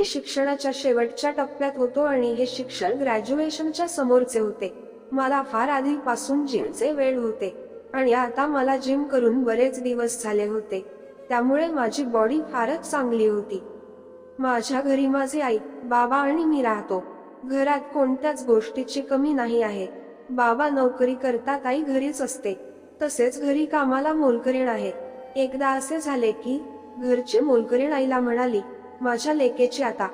मी शिक्षणाच्या शेवटच्या टप्प्यात होतो आणि हे शिक्षण ग्रॅज्युएशनच्या समोरचे होते. मला फार आधीपासून जिमचे वेळ होते आणि आता मला जिम करून बरेच दिवस झाले होते. त्यामुळे माझी बॉडी फारच चांगली होती. माझ्या घरी माझे आई बाबा आणि मी राहतो. घरात कोणत्याच गोष्टीची कमी नाही आहे. बाबा नोकरी करतात आई घरीच असते. तसेच घरी कामाला मोलकरीण आहे. एकदा असे झाले की घरचे मोलकरीण आईला म्हणाली माझ्या लेकेची आता.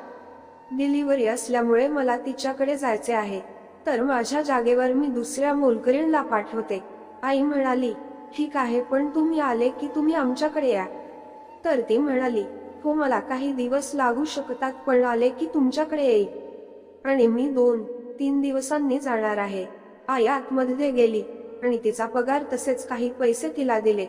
डिलिव्हरी असल्यामुळे मला तिच्याकडे जायचे आहे. तर माझ्या जागेवर मी दुसऱ्या मोलकरीणला पाठवते. आई म्हणाली ठीक आहे पण तुम्ही आले की तुम्ही आमच्याकडे या. तर ती म्हणाली हो मला काही दिवस लागू शकतात पण आले की तुमच्याकडे येईल. आणि मी दोन तीन दिवसांनी जाणार आहे. आई आतमध्ये गेली आणि तिचा पगार तसेच काही पैसे तिला दिले.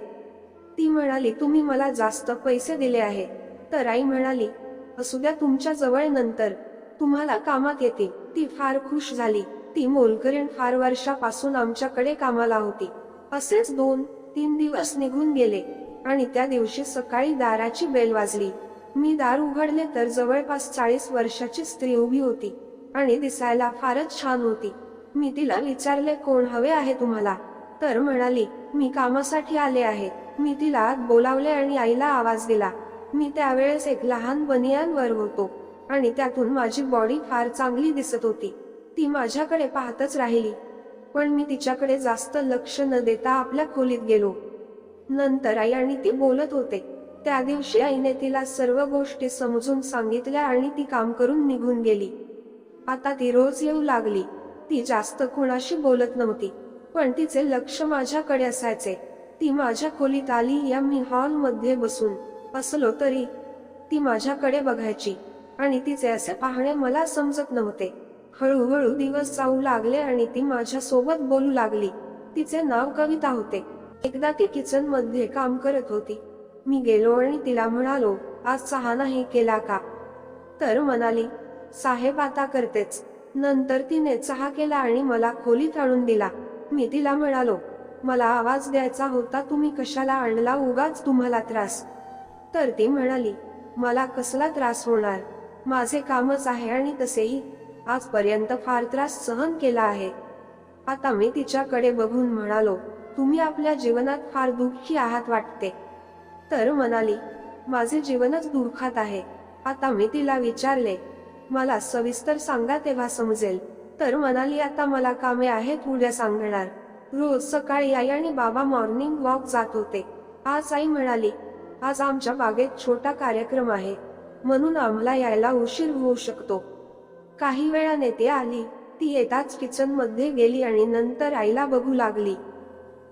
ती म्हणाली तुम्ही मला जास्त पैसे दिले आहे. तर आई म्हणाली असू द्या तुमच्या जवळ नंतर तुम्हाला कामात येते. ती फार खुश झाली. ती मोलकरीण फार वर्षापासून आमच्याकडे कामाला होती. असेच दोन तीन दिवस निघून गेले आणि त्या दिवशी सकाळी दाराची बेल वाजली. मी दार उघडले तर जवळपास चाळीस वर्षाची स्त्री उभी होती आणि दिसायला फारच छान होती. मी तिला विचारले कोण हवे आहे तुम्हाला? तर म्हणाली मी कामासाठी आले आहे. मी तिला बोलावले आणि आईला आवाज दिला. मी त्यावेळेस एक लहान बनियानवर होतो आणि त्यातून माझी बॉडी फार चांगली दिसत होती. ती माझ्याकडे पाहतच राहिली. पण मी तिच्याकडे जास्त लक्ष न देता आपल्या खोलीत गेलो. नंतर आई आणि ती बोलत होते. त्या दिवशी आईने तिला सर्व गोष्टी समजून सांगितल्या आणि ती काम करून निघून गेली. आता ती रोज येऊ लागली. ती जास्त कोणाशी बोलत नव्हती. पण तिचे लक्ष माझ्याकडे असायचे. ती माझ्या खोलीत आली या मी हॉलमध्ये बसून. असलो तरी ती माझ्याकडे बघायची आणि तिचे असे पाहणे मला समजत नव्हते. हळूहळू दिवस जाऊ लागले आणि ती माझ्या सोबत बोलू लागली. तिचे नाव कविता होते. एकदा ती किचनमध्ये काम करत होती. मी गेलो आणि तिला म्हणालो आज चहा नाही केला का? तर म्हणाली साहेब आता करतेच. नंतर तिने चहा केला आणि मला खोलीत आणून दिला. मी तिला म्हणालो मला आवाज द्यायचा होता तुम्ही कशाला आणला उगाच तुम्हाला त्रास? तर ती म्हणाली मला कसला त्रास होणार? माझे कामच आहे आणि तसेही आजपर्यंत फार त्रास सहन केला आहे. आता मी तिच्याकडे बघून म्हणालो तुम्ही आपल्या जीवनात फार दुःखी आहात वाटते तर म्हणाली माझे जीवनच दुःखात आहे. आता मी तिला विचारले मला सविस्तर सांगा तेव्हा समजेल तर म्हणाली आता मला कामे आहेत उद्या सांगणार. रोज सकाळी आई आणि बाबा मॉर्निंग वॉक जात होते. आज आई म्हणाली आज आमच्या बागेत छोटा कार्यक्रम आहे. म्हणून आम्हाला यायला उशीर होऊ शकतो. काही वेळाने ते आली ती येताच किचनमध्ये गेली आणि नंतर आईला बघू लागली.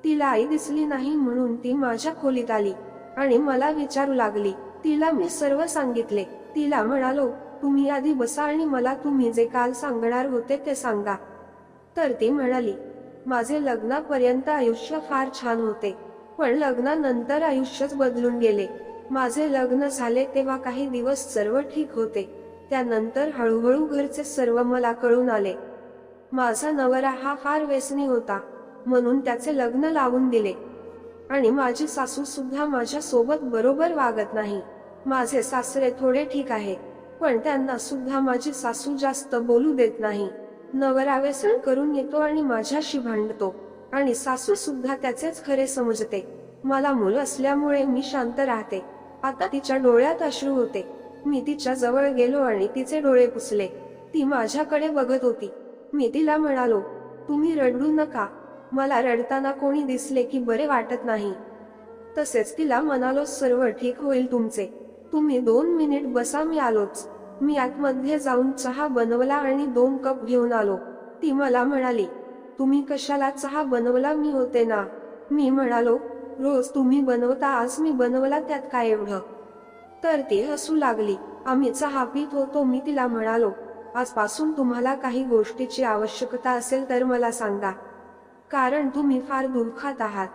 तिला आई दिसली नाही म्हणून ती माझ्या खोलीत आली आणि मला विचारू लागली. तिला मी सर्व सांगितले. तिला म्हणालो तुम्ही आधी बसा आणि मला तुम्ही जे काल सांगणार होते ते सांगा. तर ती म्हणाली माझे लग्नापर्यंत आयुष्य फार छान होते. पण लग्नानंतर आयुष्यच बदलून गेले. माझे लग्न झाले तेव्हा काही दिवस सर्व ठीक होते. त्यानंतर हळूहळू घरचे सर्व मला कळून आले. माझा नवरा हा फार व्यसनी होता म्हणून त्याचे लग्न लावून दिले. आणि माझी सासू सुद्धा माझ्या सोबत बरोबर वागत नाही. माझे सासरे थोडे ठीक आहे पण त्यांना सुद्धा माझी सासू जास्त बोलू देत नाही. नवरा व्यसन करून येतो आणि माझ्याशी भांडतो. आणि सासू सुद्धा त्याचेच खरे समजते. मला मूल असल्यामुळे मी शांत राहते. आता तिच्या डोळ्यात अश्रू होते. मी तिच्या जवळ गेलो आणि तिचे डोळे पुसले. ती माझ्याकडे बघत होती. मी तिला म्हणालो तुम्ही रडू नका. मला रडताना कोणी दिसले की बरे वाटत नाही. तसेच तिला म्हणालो सर्व ठीक होईल तुमचे. तुम्ही दोन मिनिट बसा मी आलोच. मी आतमध्ये जाऊन चहा बनवला आणि दोन कप घेऊन आलो. ती मला म्हणाली तुम्ही कशाला चहा बनवला? मी होते ना. मी म्हणालो रोज तुम्ही बनवता आज मी बनवला त्यात काय एवढं? तर ती हसू लागली. आम्ही चहा पित होतो मी तिला म्हणालो. आजपासून तुम्हाला काही गोष्टीची आवश्यकता असेल तर मला सांगा. कारण तुम्ही फार दुःखात आहात.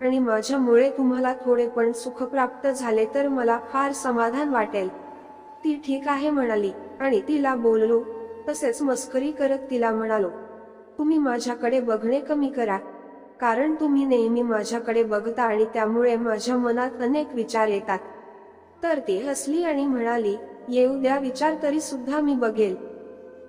आणि माझ्यामुळे तुम्हाला थोडे पण सुख प्राप्त झाले तर मला फार समाधान वाटेल. ती ठीक आहे म्हणाली. आणि तिला बोललो. तसेच मस्करी करत तिला म्हणालो. तुम्ही माझ्याकडे बघणे कमी करा कारण तुम्ही नेहमी माझ्याकडे बघता आणि त्यामुळे माझ्या मनात अनेक विचार येतात. तर ती हसली आणि म्हणाली येऊ द्या विचार तरी सुद्धा मी बघेल.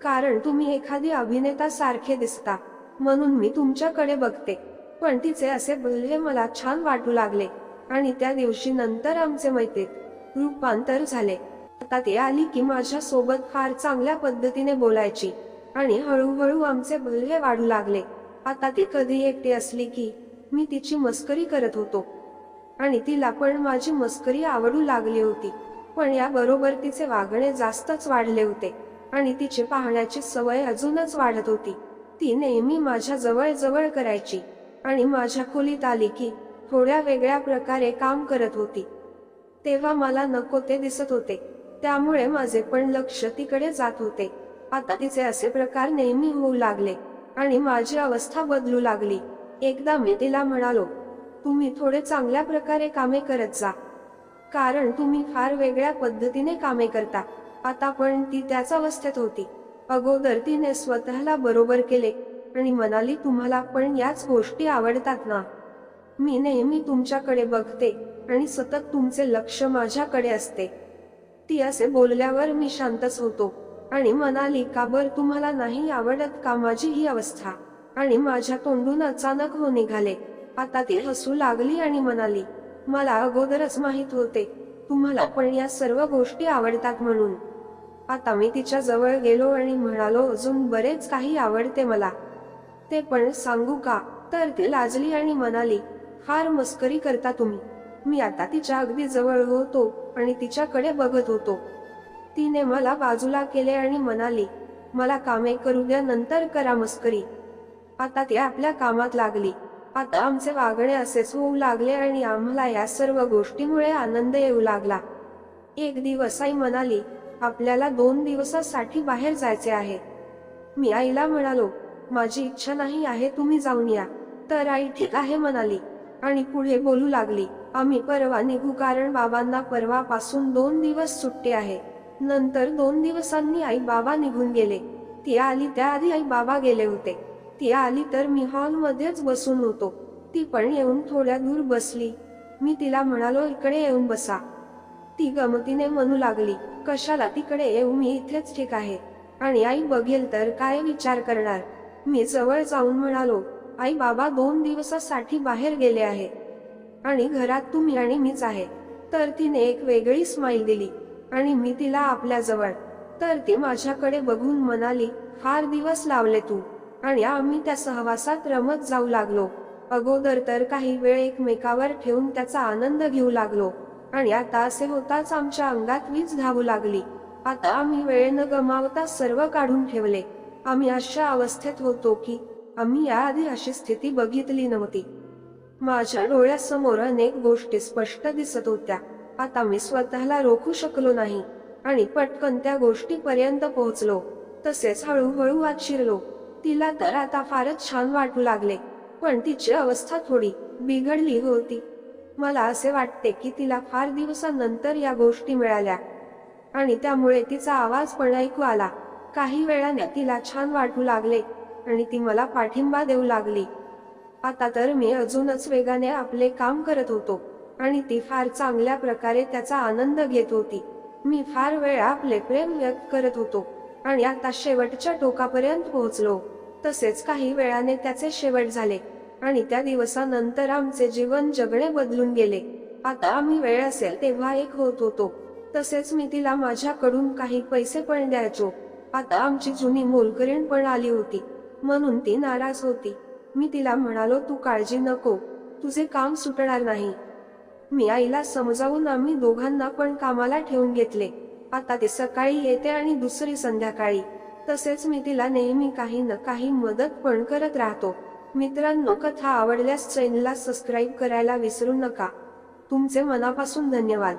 कारण तुम्ही एखादी अभिनेता सारखे दिसता म्हणून मी तुमच्याकडे बघते. पण तिचे असे बोलले मला छान वाटू लागले. आणि त्या दिवशी नंतर आमचे मैत्रीत रूपांतर झाले. आता ते आली की माझ्या सोबत फार चांगल्या पद्धतीने बोलायची. आणि हळूहळू आमचे बोलले वाढू लागले. आता ती कधी एकटी असली की मी तिची मस्करी करत होतो. आणि तिला पण माझी मस्करी आवडू लागली होती. पण याबरोबर तिचे वागणे जास्तच वाढले होते आणि तिची पाहण्याची सवय अजूनच वाढत होती. ती नेहमी माझ्या जवळ जवळ करायची आणि माझ्या खोलीत आली की थोड्या वेगळ्या प्रकारे काम करत होती. तेव्हा मला नको ते दिसत होते. त्यामुळे माझे पण लक्ष तिकडे जात होते. आता तिचे असे प्रकार नेहमी होऊ लागले आणि माझी अवस्था बदलू लागली. एकदा मी तिला म्हणालो तुम्ही थोडे चांगल्या प्रकारे कामे करत जा. कारण तुम्ही फार वेगळ्या पद्धतीने कामे करता. आता पण ती त्याच अवस्थेत होती. अगोदर तिने स्वतःला बरोबर केले आणि म्हणाली तुम्हाला पण याच गोष्टी आवडतात ना? मी नेहमी तुमच्याकडे बघते आणि सतत तुमचे लक्ष माझ्याकडे असते ती असे बोलल्यावर मी शांतच होतो. आणि म्हणाली का बर तुम्हाला नाही आवडत का माझी ही अवस्था? आणि माझ्या तोंडून अचानक हो निघाले. आता ती हसू लागली आणि म्हणाली मला अगोदरच माहीत होते. तुम्हाला पण या सर्व गोष्टी आवडतात म्हणून. आता मी तिच्या जवळ गेलो आणि म्हणालो अजून बरेच काही आवडते मला. ते पण सांगू का? तर ती लाजली आणि म्हणाली फार मस्करी करता तुम्ही. मी आता तिच्या अगदी जवळ होतो आणि तिच्याकडे बघत होतो. तिने मला बाजूला केले आणि म्हणाली मला कामे करू द्या नंतर करा मस्करी. आता ती आपल्या कामात लागली. आता आमचे वागणे असेच होऊ लागले आणि आम्हाला या सर्व गोष्टीमुळे आनंद येऊ लागला. एक दिवस आई म्हणाली आपल्याला दोन दिवसासाठी बाहेर जायचे आहे. मी आईला म्हणालो माझी इच्छा नाही आहे तुम्ही जाऊन या. तर आई ठीक आहे म्हणाली आणि पुढे बोलू लागली आम्ही परवा निघू कारण बाबांना परवापासून दोन दिवस सुट्टी आहे. नंतर दोन दिवसांनी आई बाबा निघून गेले. ती आली त्याआधी आई बाबा गेले होते. ती आली तर मी हॉलमध्येच बसून होतो. ती पण येऊन थोड्या दूर बसली. मी तिला म्हणालो इकडे येऊन बसा. ती गमतीने म्हणू लागली कशाला तिकडे येऊ? मी इथेच ठीक आहे. आणि आई बघेल तर काय विचार करणार? मी जवळ जाऊन म्हणालो आई बाबा दोन दिवसासाठी बाहेर गेले आहे. आणि घरात तुम्ही आणि मीच आहे. तर तिने एक वेगळी स्माईल दिली. आणि मी तिला आपल्याजवळ. तर ती माझ्याकडे बघून म्हणाली फार दिवस लावले तू. आणि आम्ही त्या सहवासात रमत जाऊ लागलो. अगोदर तर काही वेळ एकमेकावर ठेवून त्याचा आनंद घेऊ लागलो. आणि आता असे होताच आमच्या अंगात वीज धावू लागली. आता आम्ही वेळ न गमावता सर्व काढून ठेवले. आम्ही अशा अवस्थेत होतो की आम्ही याआधी अशी स्थिती बघितली नव्हती. माझ्या डोळ्यासमोर अनेक गोष्टी स्पष्ट दिसत होत्या. आता मी स्वतःला रोखू शकलो नाही आणि पटकन त्या गोष्टीपर्यंत पोहोचलो. तसेच हळूहळू आत शिरलो तिला तर आता फारच छान वाटू लागले पण तिची अवस्था थोडी बिघडली होती. मला असे वाटते की तिला फार दिवसानंतर या गोष्टी मिळाल्या. आणि त्यामुळे तिचा आवाज पण ऐकू आला. काही वेळाने तिला छान वाटू लागले आणि ती मला पाठिंबा देऊ लागली. आता तर मी अजूनच वेगाने आपले काम करत होतो. आणि ती फार चांगल्या प्रकारे त्याचा आनंद घेत होती. मी फार वेळा आपले प्रेम व्यक्त करत होतो आणि आता शेवटच्या टोकापर्यंत पोहोचलो. तसेच काही वेळाने त्याचे शेवट झाले आणि त्या दिवसानंतर आमचे जीवन जगणे बदलून गेले. आता आम्ही वेळ असेल तेव्हा एक होत होतो. तसेच मी तिला माझ्याकडून काही पैसे पण द्यायचो. आता आमची जुनी मोलकरीण पण आली होती. म्हणून ती नाराज होती. मी तिला म्हणालो तू काळजी नको. तुझे काम सुटणार नाही. मी आईला समजावून आम्ही दोघांना पण कामाला ठेवून घेतले. आता ते सकाळी येते आणि दुसरी संध्याकाळी. तसेच मी तिला नेहमी काही न काही मदत पण करत राहतो. मित्रांनो कथा आवडल्यास चॅनलला सबस्क्राईब करायला विसरू नका. तुमचे मनापासून धन्यवाद.